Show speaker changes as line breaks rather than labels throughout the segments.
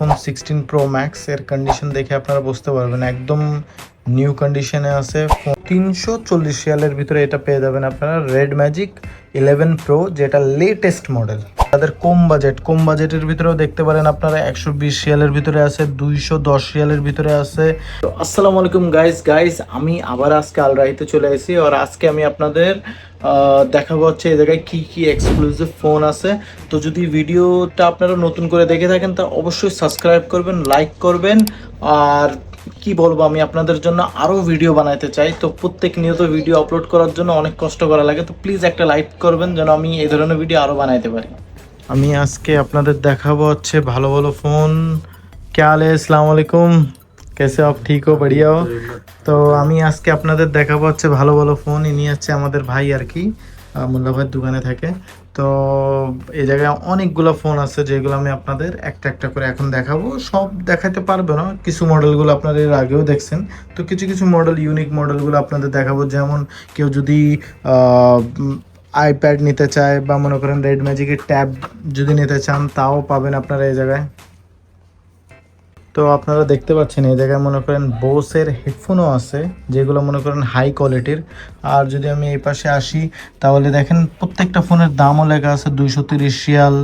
IPhone sixteen pro max এর condition দেখে আপনারা বুঝতে পারবেন। একদম নিউ কন্ডিশনে আছে। তিনশো চল্লিশ রিয়ালের ভিতরে এটা পেয়ে যাবেন আপনারা। রেড ম্যাজিক ইলেভেন প্রো যেটা লেটেস্ট মডেল তাদের কম বাজেট কম বাজেটের ভিতরেও দেখতে পারেন আপনারা একশো বিশ রিয়ালের ভিতরে আছে, দুইশো দশ রিয়ালের ভিতরে আছে। তো আসসালামু আলাইকুম গাইস গাইস আমি আবার আজকে আলরাইতে চলে এসেছি আর আজকে আমি আপনাদের দেখাবো হচ্ছে এই জায়গায় কী কী এক্সক্লুসিভ ফোন আছে। তো যদি ভিডিওটা আপনারা নতুন করে দেখে থাকেন, তা অবশ্যই সাবস্ক্রাইব করবেন লাইক করবেন। আর কি বলব, আমি আপনাদের জন্য আরও ভিডিও বানাতে চাই। তো প্রত্যেক নিয়ত ভিডিও আপলোড করার জন্য অনেক কষ্ট করা লাগে। তো প্লিজ একটা লাইক করবেন, যেন আমি এই ধরনের ভিডিও আরও বানাইতে পারি। আমি আজকে আপনাদের দেখাবো হচ্ছে ভালো ভালো ফোন। কে আলে? আসসালামু আলাইকুম। কেসে অফ ঠিক ও বাড়িয়াও তো আমি আজকে আপনাদের দেখাবো হচ্ছে ভালো ভালো ফোন। ইনি হচ্ছে আমাদের ভাই আর কি মোল্লাভাইয়ের দোকানে থাকে। তো এই জায়গায় অনেকগুলো ফোন আছে যেগুলো আমি আপনাদের একটা একটা করে এখন দেখাবো। সব দেখাতে পারবে না। কিছু মডেলগুলো আপনাদের এর আগেও দেখছেন। তো কিছু কিছু মডেল, ইউনিক মডেলগুলো আপনাদের দেখাবো। যেমন কেউ যদি আইপ্যাড নিতে চায় বা মনে করেন রেড ম্যাজিকের ট্যাব যদি নিতে চান, তাও পাবেন আপনারা এই জায়গায়। তো আপনারা দেখতে পাচ্ছেন, এই জায়গায় মনে করেন বোসের হেডফোনও আছে, যেগুলো মনে করেন হাই কোয়ালিটির আর যদি আমি এই পাশে আসি, তাহলে দেখেন প্রত্যেকটা ফোনের দামও লেখা আছে দুইশো তিরিশ শিয়াল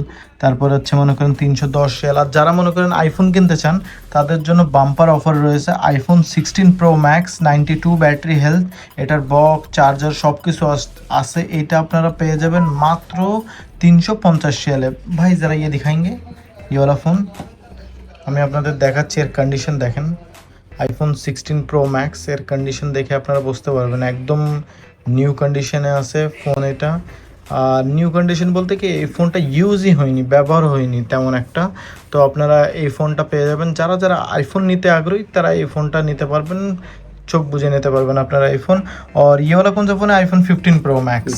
তারপর হচ্ছে মনে করেন তিনশো দশ শিয়াল আর যারা মনে করেন আইফোন কিনতে চান, তাদের জন্য বাম্পার অফার রয়েছে iPhone sixteen pro max ninety two battery health এটার বক্স চার্জার সব কিছু আছে। এটা আপনারা পেয়ে যাবেন মাত্র তিনশো পঞ্চাশ শিয়ালে ভাই, যারা ইয়ে দেখাইঙ্গে ইওয়ালা ফোন আমি আপনাদের দেখাচ্ছি এর কন্ডিশন দেখেন। আইফোন সিক্সটিন প্রো ম্যাক্স এর কন্ডিশন দেখে আপনারা বুঝতে পারবেন। একদম নিউ কন্ডিশনে আছে ফোন এটা। আর নিউ কন্ডিশন বলতে কি এই ফোনটা ইউজই হয়নি ব্যবহার হয়নি তেমন একটা। তো আপনারা এই ফোনটা পেয়ে যাবেন। যারা যারা আইফোন নিতে আগ্রহী তারা এই ফোনটা নিতে পারবেন চোখ বুঝে নিতে পারবেন আপনারা আইফোন আর ইয়ে वाला কোন phone iPhone fifteen pro max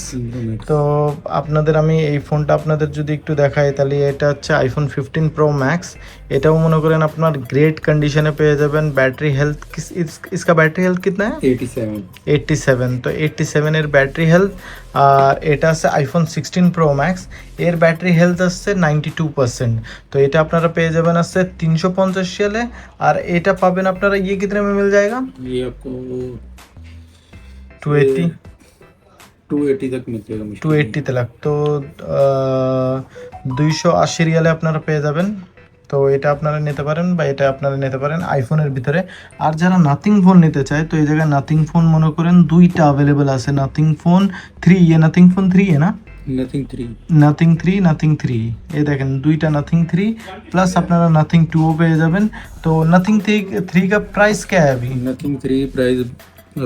তো আপনাদের আমি এই ফোনটা আপনাদের যদি একটু দেখাই তাহলে এটা হচ্ছে আইফোন ফিফটিন প্রো ম্যাক্স এটাও মনে করেন আপনার গ্রেট কন্ডিশনে পেয়ে যাবেন ব্যাটারি হেলথ इसका ব্যাটারি হেলথ कितना है
87
এইটটি সেভেন তো এইটটি সেভেনের ব্যাটারি হেলথ আর এটা আছে আইফোন সিক্সটিন প্রো ম্যাক্স এর ব্যাটারি হেলথ আসছে নাইনটি টু পার্সেন্ট তো এটা আপনারা পেয়ে যাবেন আসছে তিনশো পঞ্চাশ সালে আর এটা পাবেন আপনারা ইয়ে कितने में मिल जाएगा
ये आपको
टू एट्टी
280 तक मिल जाएगा
টু এইট্টিতে লাখ তো দুইশো আশি রিয়ালে আপনারা পেয়ে যাবেন তো এটা আপনারা নিতে পারেন বা এটা আপনারা নিতে পারেন আইফোনের ভিতরে। আর যারা নাথিং ফোন নিতে চায় তো এই জায়গায় নাথিং ফোন মনে করেন দুইটা অ্যাভেলেবেল আছে। নাথিং ফোন থ্রি ইয়ে নাথিং ফোন থ্রি এ না?
Nothing three
nothing three nothing three এই দেখেন দুইটা নাথিং থ্রি প্লাস আপনারা নাথিং টুও পেয়ে যাবেন। তো নাথিং থ্রি থ্রি কা প্রাইস কে আবি নাথিং
থ্রি প্রাইস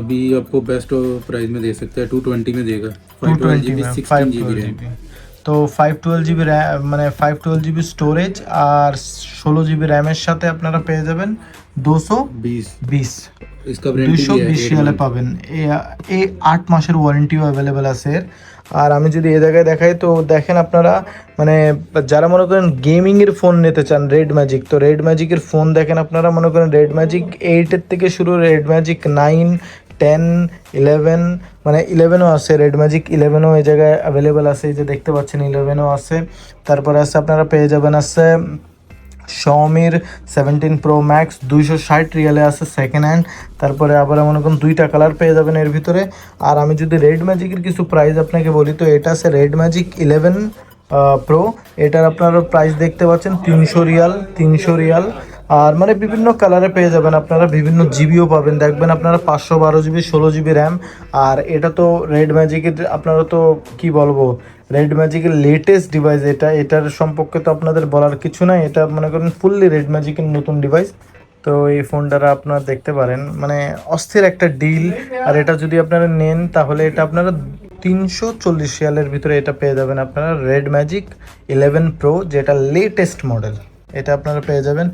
আবি আপকো বেস্ট প্রাইস মে দে दे হ্যায় है टू ट्वेंटी में देगा
फाइव
ट्वेंटी
में তো ফাইভ টুয়েলভ জিবি র্যাম মানে ফাইভ টুয়েলভ জিবি স্টোরেজ আর ষোলো জিবি র্যামের সাথে আপনারা পেয়ে যাবেন দুশো বিশ।
দুশো
বিশ রিয়ালে পাবেন। এই আট মাসের ওয়ারেন্টিও অ্যাভেলেবেল আছে এর। আর আমি যদি এ জায়গায় দেখাই তো দেখেন আপনারা মানে যারা মনে করেন গেমিংয়ের ফোন নিতে চান রেড ম্যাজিক তো রেড ম্যাজিকের ফোন দেখেন আপনারা মনে করেন রেড ম্যাজিক এইটের থেকে শুরু red magic nine ten eleven মানে ইলেভেনও আছে রেড ম্যাজিক ইলেভেনও এই জায়গায় অ্যাভেলেবেল আছে, এই যে দেখতে পাচ্ছেন ইলেভেনও আছে। তারপরে আছে আপনারা পেয়ে যাবেন আছে শমির সেভেন্টিন প্রো ম্যাক্স দুইশো ষাট রিয়ালে আছে সেকেন্ড হ্যান্ড তারপরে আবার মনে করুন দুইটা কালার পেয়ে যাবেন এর ভিতরে। আর আমি যদি রেড ম্যাজিকের কিছু প্রাইস আপনাকে বলি, তো এটা আছে রেড ম্যাজিক ইলেভেন প্রো এটার আপনারা প্রাইস দেখতে পাচ্ছেন তিনশো রিয়াল তিনশো রিয়াল। আর মানে বিভিন্ন কালারে পেয়ে যাবেন। আপনারা বিভিন্ন জিবিও পাবেন। দেখবেন আপনারা পাঁচশো, বারো জিবি ষোলো জিবি র্যাম আর এটা তো রেড ম্যাজিকের আপনারা তো কি বলব? রেড ম্যাজিকের লেটেস্ট ডিভাইস এটা। এটার সম্পর্কে তো আপনাদের বলার কিছু নাই। এটা মনে করেন ফুললি রেড ম্যাজিকের নতুন ডিভাইস তো এই ফোনটারা আপনারা দেখতে পারেন। মানে অস্থির একটা ডিল আর এটা যদি আপনারা নেন, তাহলে এটা আপনারা তিনশো চল্লিশ রিয়ালের ভিতরে এটা পেয়ে যাবেন আপনারা। রেড ম্যাজিক ইলেভেন প্রো যেটা লেটেস্ট মডেল এটা আপনারা পেয়ে যাবেন।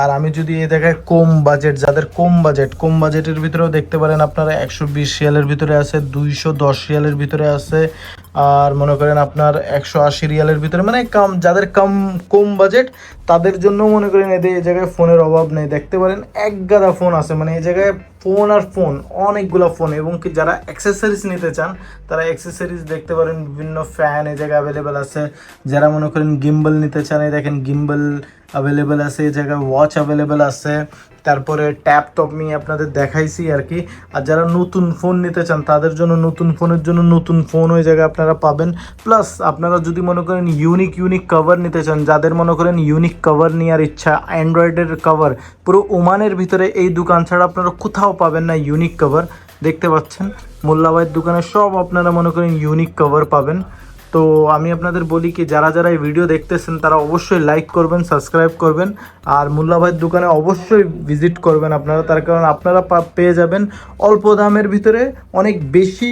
আর আমি যদি এই দেখায় কম বাজেট যাদের কম বাজেট কম বাজেটের ভিতরেও দেখতে পারেন আপনারা একশো বিশ রিয়ালের ভিতরে আছে, দুইশো দশ রিয়ালের ভিতরে আছে, আর মনে করেন আপনার একশো আশি রিয়ালের ভিতরে মানে কম, যাদের কম কম বাজেট তাদের জন্য মনে করেন এদের এই জায়গায় ফোনের অভাব নেই। দেখতে পারেন, এক গাদা ফোন আছে মানে এই জায়গায় ফোন আর ফোন অনেকগুলো ফোন এবং কি যারা অ্যাক্সেসরিজ নিতে চান, তারা অ্যাক্সেসরিজ দেখতে পারেন, বিভিন্ন ফ্যান এই জায়গায় অ্যাভেলেবেল আছে। যারা মনে করেন গিম্বল নিতে চান, এই দেখেন গিম্বল অ্যাভেলেবেল আছে, এই জায়গায় ওয়াচ অ্যাভেলেবেল আছে। তারপরে ট্যাপ টপ নিয়ে আপনাদের দেখাইছি আর কি। আর যারা নতুন ফোন নিতে চান, তাদের জন্য নতুন ফোনের জন্য নতুন ফোন ওই জায়গায় আপনারা পাবেন। প্লাস আপনারা যদি মনে করেন ইউনিক ইউনিক কভার নিতে চান, যাদের মনে করেন ইউনিক কভার নেওয়ার ইচ্ছা অ্যান্ড্রয়েডের কভার পুরো ওমানের ভিতরে এই দোকান ছাড়া আপনারা কোথাও পাবেন না ইউনিক কভার দেখতে পাচ্ছেন? মোল্লাবাইয়ের দোকানে সব আপনারা মনে করেন ইউনিক কভার পাবেন। তো আমি আপনাদের বলি কি, যারা যারা এই ভিডিও দেখতেছেন, তারা অবশ্যই লাইক করবেন সাবস্ক্রাইব করবেন, আর মোল্লাভাইয়ের দোকানে অবশ্যই ভিজিট করবেন আপনারা। তার কারণ আপনারা পেয়ে যাবেন অল্প দামের ভিতরে অনেক বেশি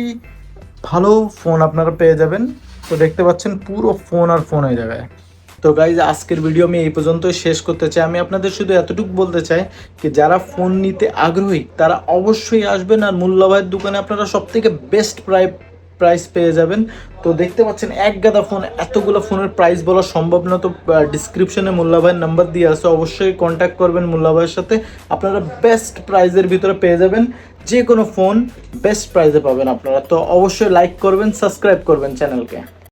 ভালো ফোন আপনারা পেয়ে যাবেন। তো দেখতে পাচ্ছেন পুরো ফোন আর ফোন এই জায়গায়। তো গাইজ আজকের ভিডিও আমি এই পর্যন্তই শেষ করতে চাই। আমি আপনাদের শুধু এতটুকু বলতে চাই যে যারা ফোন নিতে আগ্রহী, তারা অবশ্যই আসবেন, আর মূল্যবাহের দোকানে আপনারা সব থেকে বেস্ট প্রাইস প্রাইস পেয়ে যাবেন। তো দেখতে পাচ্ছেন, এক গাদা ফোন এতগুলো ফোনের প্রাইস বলা সম্ভব না। তো ডিসক্রিপশনে মোল্লাভাইয়ের নাম্বার দিয়ে আছে, অবশ্যই কন্ট্যাক্ট করবেন মোল্লাভাইয়ের সাথে। আপনারা বেস্ট প্রাইজের ভিতরে পেয়ে যাবেন। যে কোনো ফোন বেস্ট প্রাইজে পাবেন আপনারা। তো অবশ্যই লাইক করবেন সাবস্ক্রাইব করবেন চ্যানেলকে